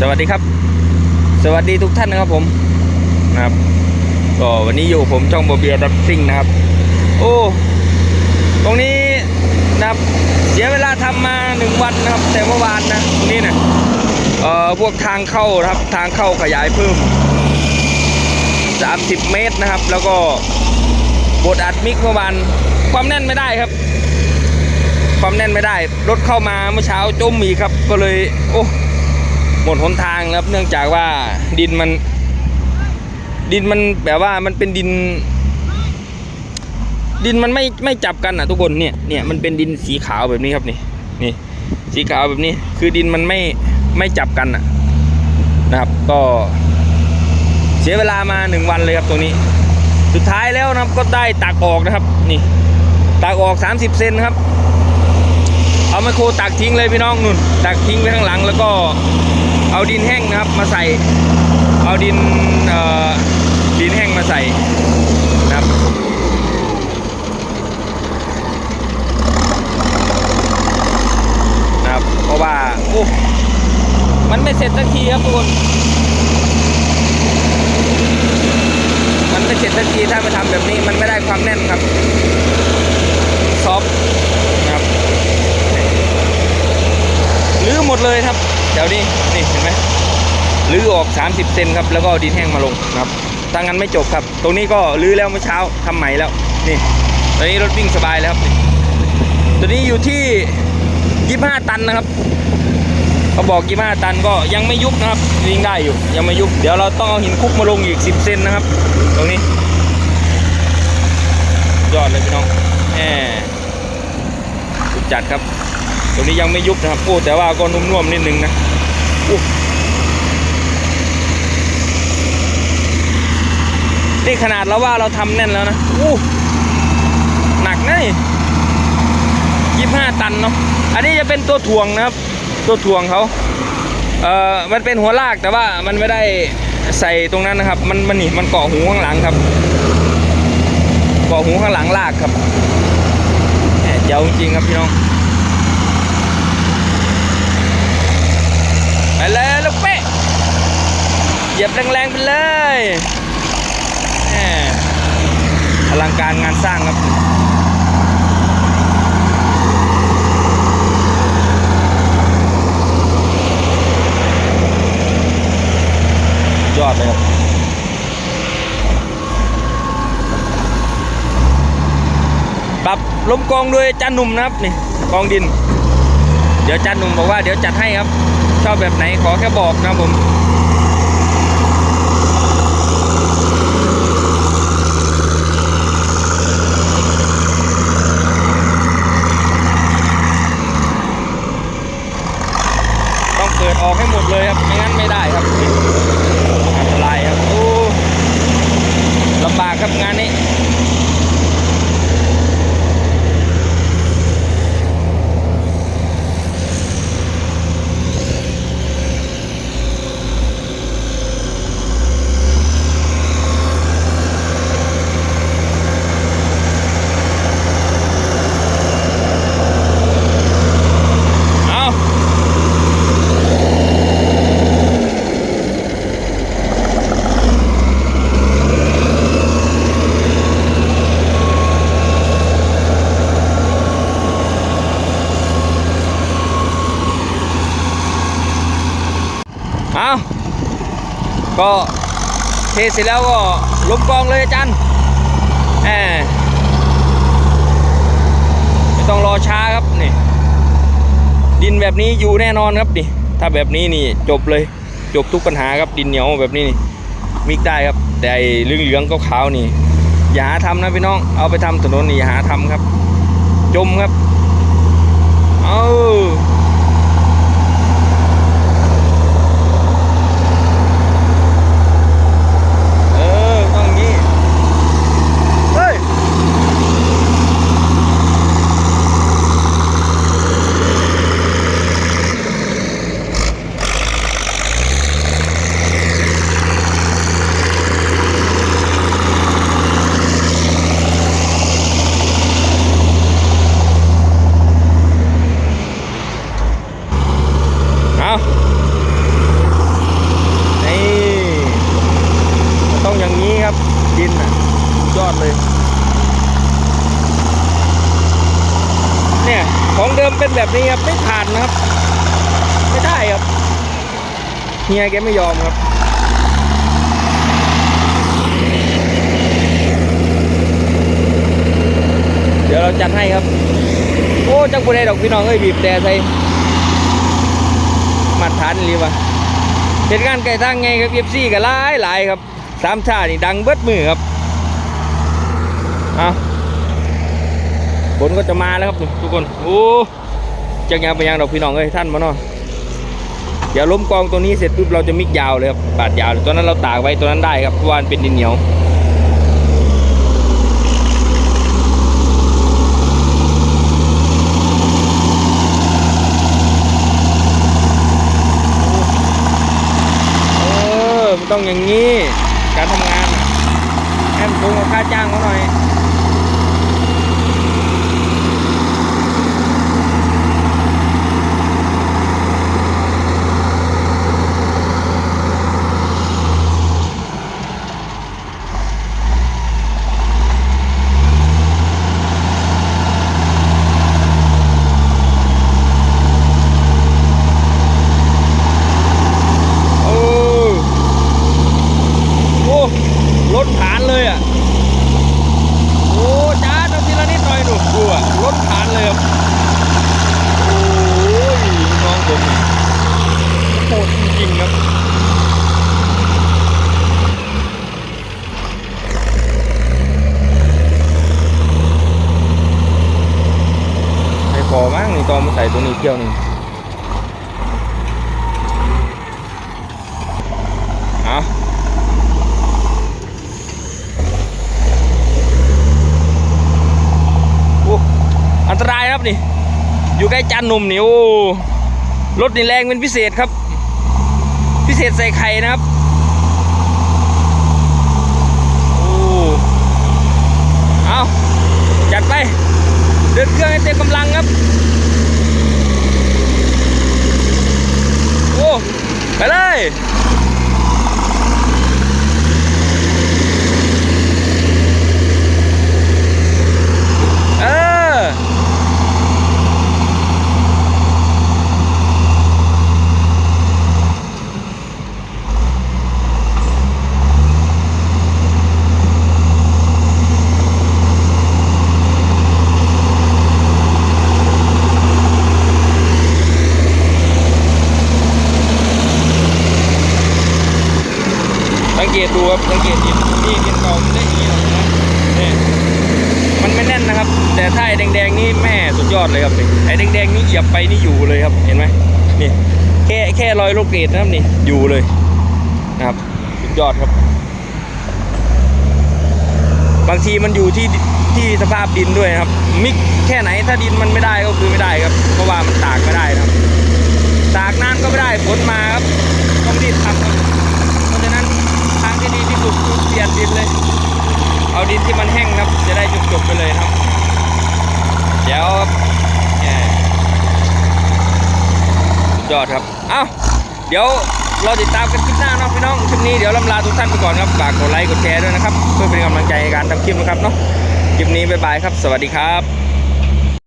สวัสดีครับ สวัสดีทุกท่านนะครับผมนะครับก็วันนี้อยู่ผมช่องโบเบียดับซิ่งนะครับ โอ้ตรงนี้นะครับเสียเวลาทำมาหนึ่งวันนะครับ แต่เมื่อวานนะตรงนี้นะเอ่อพวกทางเข้านะครับทางเข้าขยายเพิ่ม 30 เมตรนะครับ แล้วก็บดอัดมิกเมื่อวานความแน่นไม่ได้ครับ ความแน่นไม่ได้รถเข้ามาเมื่อเช้าจมอีกครับก็เลย โอ้ หมดหนทางครับเนื่องจากว่าดินมัน ดินมันแบบว่ามันเป็นดิน ดินมันไม่ไม่จับกันอะทุกคนเนี่ยเนี่ยมันเป็นดินสีขาวแบบนี้ครับนี่นี่สีขาวแบบนี้ คือดินมันไม่ไม่จับกันอะนะครับก็เสียเวลามาหนึ่งวันเลยครับตรงนี้ สุดท้ายแล้วนะครับก็ได้ตักออกนะครับ นี่ตักออก 30 เซนครับ เอาไมโครตักทิ้งเลยพี่น้องนุ่น ตักทิ้งไว้ข้างหลังแล้วก็ เอาดินแห้งนะครับมาใส่ เอาดินเอ่อดินแห้งมาใส่นะครับ นะครับ เพราะว่าโอ้มันไม่เสร็จสักทีครับทุกคน มันไม่เสร็จสักทีถ้าไปทำแบบนี้มันไม่ได้ความแน่นครับ ซอฟต์นะครับลื้อหมดเลยครับเดี๋ยวนี้นี่เห็นไหม ลื้อออก 30 เซนครับ แล้วก็ดินแห้งมาลงนะครับถ้างั้นไม่จบครับ ตรงนี้ก็ลื้อแล้วเมื่อเช้าทำใหม่แล้ว นี่ ตอนนี้รถวิ่งสบายแล้วครับ ตัวนี้อยู่ที่ 25 ตันนะครับเขาบอก 25 ตันก็ยังไม่ยุบนะครับ วิ่งได้อยู่ ยังไม่ยุบ เดี๋ยวเราต้องเอาหินคุกมาลงอีก 10 เซนนะครับ ตรงนี้ ยอดเลยพี่น้องแหมจัดครับ ตรงนี้ยังไม่ยุบนะครับ โอ้ แต่ว่าก็นุ่มๆนิดนึงนะอู้ นี่ขนาดเราว่าเราทำแน่นแล้วนะอู้หนักนะนี่ยี่ห้าตันเนาะอันนี้จะเป็นตัวถ่วงนะครับ ตัวถ่วงเขาเอ่อมันเป็นหัวลากแต่ว่ามันไม่ได้ใส่ตรงนั้นนะครับ มันมันนี่มันเกาะหูข้างหลังครับ เกาะหูข้างหลังลากครับแหม่เจ๋วจริงครับพี่น้องไปเลยลูกเป๊ะเหยียบแรงๆไปเลย อลังการงานสร้างครับยอดเลยครับปรับลมกองโดยจานหนุ่มนะครับนี่กองดิน เดี๋ยวจานหนุ่มบอกว่าเดี๋ยวจัดให้ครับชอบแบบไหนขอแค่บอกนะผม 100 ngàn ấy. ก็เทเสร็จแล้วก็ลมกองเลยอาจารย์แหมไม่ต้องรอช้าครับนี่ดินแบบนี้อยู่แน่นอนครับดิถ้าแบบนี้นี่จบเลยจบทุกปัญหาครับดินเหนียวแบบนี้นี่มิกได้ครับ แต่ไอ้เหลืองๆขาวนี่ อย่าหาทำนะพี่น้องเอาไปทำถนนนี่อย่าหาทำครับ จมครับ เอาเออต้องอย่างนี้เฮ้ย เนแบบนี้ครับไม่ผ่านนะครับ ไม่ได้ครับเฮียแกไม่ยอมครับเดี๋ยวเราจัดให้ครับ โอ้จังบุได้ดอกพี่น้องเอ้ยบีบแต่ใส่มาตรฐานรีวะเหตุการณ์ไก่ตั้งไงครับเอฟซีก็หลายหลายครับสามชาตินี่ดังเบิดมือครับเอาฝนก็จะมาแล้วครับทุกคน โอ้ จักยังไปยังดอกพี่น้องเอ้ยท่านมาเนาะเดี๋ยวล้มกองตัวนี้เสร็จปุ๊บเราจะมิกยาวเลยครับปาดยาวตัวนั้นเราตากไว้ตัวนั้นได้ครับเพราะว่ามันเป็นดินเหนียวเออต้องอย่างนี้ การทำงานน่ะให้มันตรงกับค่าจ้างเขาหน่อย เออโอ้รถฐานเลยอะ โอ้จ้าทำทีละนิดหน่อยหนูดูอะรถฐานเลยครับ โอ้ยน้องผมนี่โหดจริงๆครับ ไอ้พอมั้งนี่ตอนมาใส่ตัวนี้ เที่ยวนึงเอาโอ้อันตรายครับนี่ อยู่ใกล้จานหนุ่มนี่โอ้รถนี่แรงเป็นพิเศษครับ พิเศษใส่ไข่นะครับโอ้เอาจัดไป เดินเครื่องให้เต็มกำลังครับ โอ้ ไปเลย เออ สังเกตดู ครับสังเกตดินนี่ดินเก่ามันได้อย่างนี้หรอกนะนี่มันไม่แน่นนะครับ แต่ถ้าไอ้แดงๆนี่แม่สุดยอดเลยครับนี่ไอ้แดงๆนี่เหยียบไปนี่อยู่เลยครับ เห็นไหมนี่แค่แค่รอยลูกเกดนะครับนี่อยู่เลยนะครับสุดยอดครับ บางทีมันอยู่ที่ที่สภาพดินด้วยครับ มิกแค่ไหนถ้าดินมันไม่ได้ก็คือไม่ได้ครับ เพราะว่ามันตากไม่ได้นะครับ ตากนานก็ไม่ได้ฝนมาครับต้องรีบทำครับ เพราะฉะนั้นทางที่ดีที่สุดคือเปลี่ยนดินเลย เอาดินที่มันแห้งนะครับ จะได้จบๆไปเลยนะครับ เดี๋ยวแหม่สุดยอดครับ เอ้า เดี๋ยวเราติดตามกันคลิปหน้าเนาะพี่น้องคลิปนี้เดี๋ยวลำลาทุกท่านไปก่อนครับฝากกดไลค์กดแชร์ด้วยนะครับ เพื่อเป็นกำลังใจในการทำคลิปนะครับเนาะคลิปนี้บ๊ายบายครับ สวัสดีครับ